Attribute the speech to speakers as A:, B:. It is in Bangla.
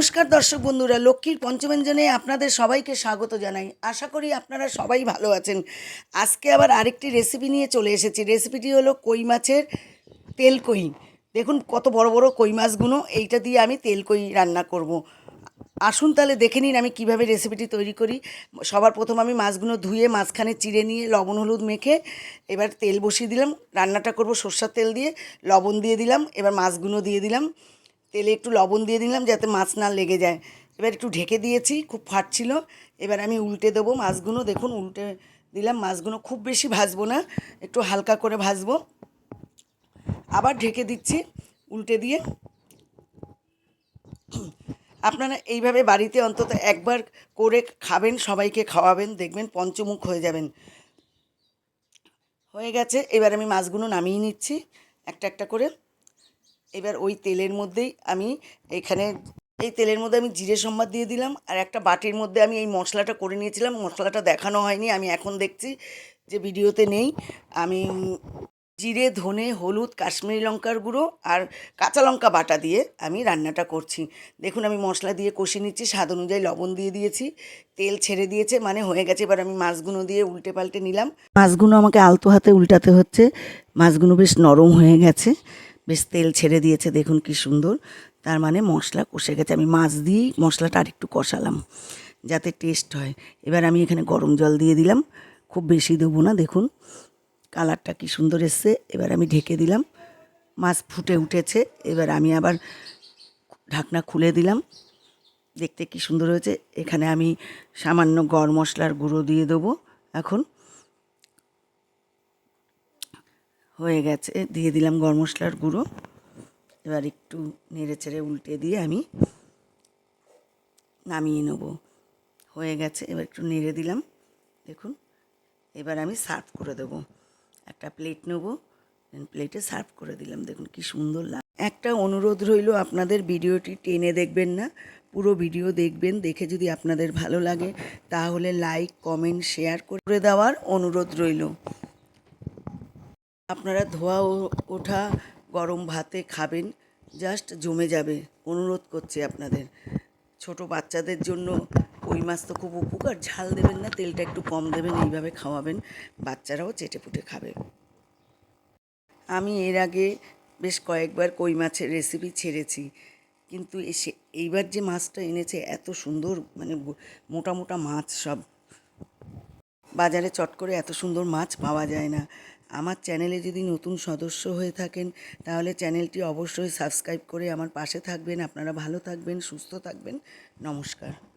A: নমস্কার দর্শক বন্ধুরা, লক্ষ্মীর পঞ্চব্যঞ্জনে আপনাদের সবাইকে স্বাগত জানাই। আশা করি আপনারা সবাই ভালো আছেন। আজকে আবার আরেকটি রেসিপি নিয়ে চলে এসেছি। রেসিপিটি হলো কই মাছের তেল কই। দেখুন কত বড় বড় কই মাছগুলো, এইটা দিয়ে আমি তেল কই রান্না করব। আসুন তাহলে দেখে নিন আমি কীভাবে রেসিপিটি তৈরি করি। সবার প্রথম আমি মাছগুলো ধুয়ে মাঝখানে চিড়ে নিয়ে লবণ হলুদ মেখে এবার তেল বসিয়ে দিলাম। রান্নাটা করব সর্ষার তেল দিয়ে। লবণ দিয়ে দিলাম, এবার মাছগুলো দিয়ে দিলাম। তেলে একটু লবণ দিয়ে দিলাম যাতে মাছ না লেগে যায়। এবার একটু ঢেকে দিয়েছি, খুব ফাটছিল। এবার আমি উল্টে দেবো মাছগুলো। দেখুন, উল্টে দিলাম মাছগুলো। খুব বেশি ভাজবো না, একটু হালকা করে ভাজবো। আবার ঢেকে দিচ্ছি উল্টে দিয়ে। আপনারা এইভাবে বাড়িতে অন্তত একবার করে খাবেন, সবাইকে খাওয়াবেন, দেখবেন পঞ্চমুখ হয়ে যাবেন। হয়ে গেছে, এবার আমি মাছগুলো নামিয়ে নিচ্ছি, একটা একটা করে। এবার ওই তেলের মধ্যেই আমি এখানে, এই তেলের মধ্যে আমি জিরে সম্বাদ দিয়ে দিলাম আর একটা বাটির মধ্যে আমি এই মশলাটা করে নিয়েছিলাম। মশলাটা দেখানো হয়নি, আমি এখন দেখছি যে ভিডিওতে নেই। আমি জিরে, ধনে, হলুদ, কাশ্মীরি লঙ্কার গুঁড়ো আর কাঁচা লঙ্কা বাটা দিয়ে আমি রান্নাটা করছি। দেখুন, আমি মশলা দিয়ে কষিয়ে নিচ্ছি, স্বাদ অনুযায়ী লবণ দিয়ে দিয়েছি, তেল ছেড়ে দিয়েছে মানে হয়ে গেছে। এবার আমি মাছগুলো দিয়ে উল্টে পাল্টে নিলাম। মাছগুলো আমাকে আলতো হাতে উল্টাতে হচ্ছে, মাছগুলো বেশ নরম হয়ে গেছে। বেশ তেল ছেড়ে দিয়েছে, দেখুন কি সুন্দর। তার মানে মশলা কষে গেছে। আমি মাছ দিয়েই মশলাটা আরেকটু কষালাম, যাতে টেস্ট হয়। এবার আমি এখানে গরম জল দিয়ে দিলাম। খুব বেশি দেবো না, দেখুন। কালারটা কি সুন্দর এসছে। এবার আমি ঢেকে দিলাম। মাছ ফুটে উঠেছে। এবার আমি আবার ঢাকনা খুলে দিলাম। দেখতে কি সুন্দর হয়েছে। এখানে আমি সামান্য গরম মশলার গুঁড়ো দিয়ে দেবো এখন। হয়ে গেছে। দিয়ে দিলাম গরম মশলার গুঁড়ো। এবার একটু নেড়ে চেড়ে উল্টে দিয়ে আমি নামিয়ে নেব। হয়ে গেছে, এবার একটু নেড়ে দিলাম। দেখুন, এবার আমি সার্ভ করে দেবো। একটা প্লেট নেব প্লেটে সার্ভ করে দিলাম। দেখুন কি সুন্দর লাগ একটা অনুরোধ রইল আপনাদের, ভিডিওটি টেনে দেখবেন না, পুরো ভিডিও দেখবেন, দেখে যদি আপনাদের ভালো লাগে, তাহলে লাইক, কমেন্ট, শেয়ার করে দেওয়ার অনুরোধ রইল। আপনারা ধোয়া ওঠা গরম ভাতে খাবেন, জাস্ট জমে যাবে। অনুরোধ করছি আপনাদের। ছোট বাচ্চাদের জন্য কই মাছ তো খুব উপকার, ঝাল দেবেন না, তেলটা একটু কম দেবেন, এইভাবে খাওয়াবেন, বাচ্চারাও চেটে পুটে খাবে। আমি এর আগে বেশ কয়েকবার কই মাছের রেসিপি ছেড়েছি, কিন্তু এসে এইবার যে মাছটা এনেছে, এত সুন্দর মানে মোটা মোটা মাছ সব। বাজারে চট করে এত সুন্দর মাছ পাওয়া যায় না। আমার চ্যানেলে যদি নতুন সদস্য হয়ে থাকেন, তাহলে চ্যানেলটি অবশ্যই সাবস্ক্রাইব করে আমার পাশে থাকবেন। আপনারা ভালো থাকবেন, সুস্থ থাকবেন। নমস্কার।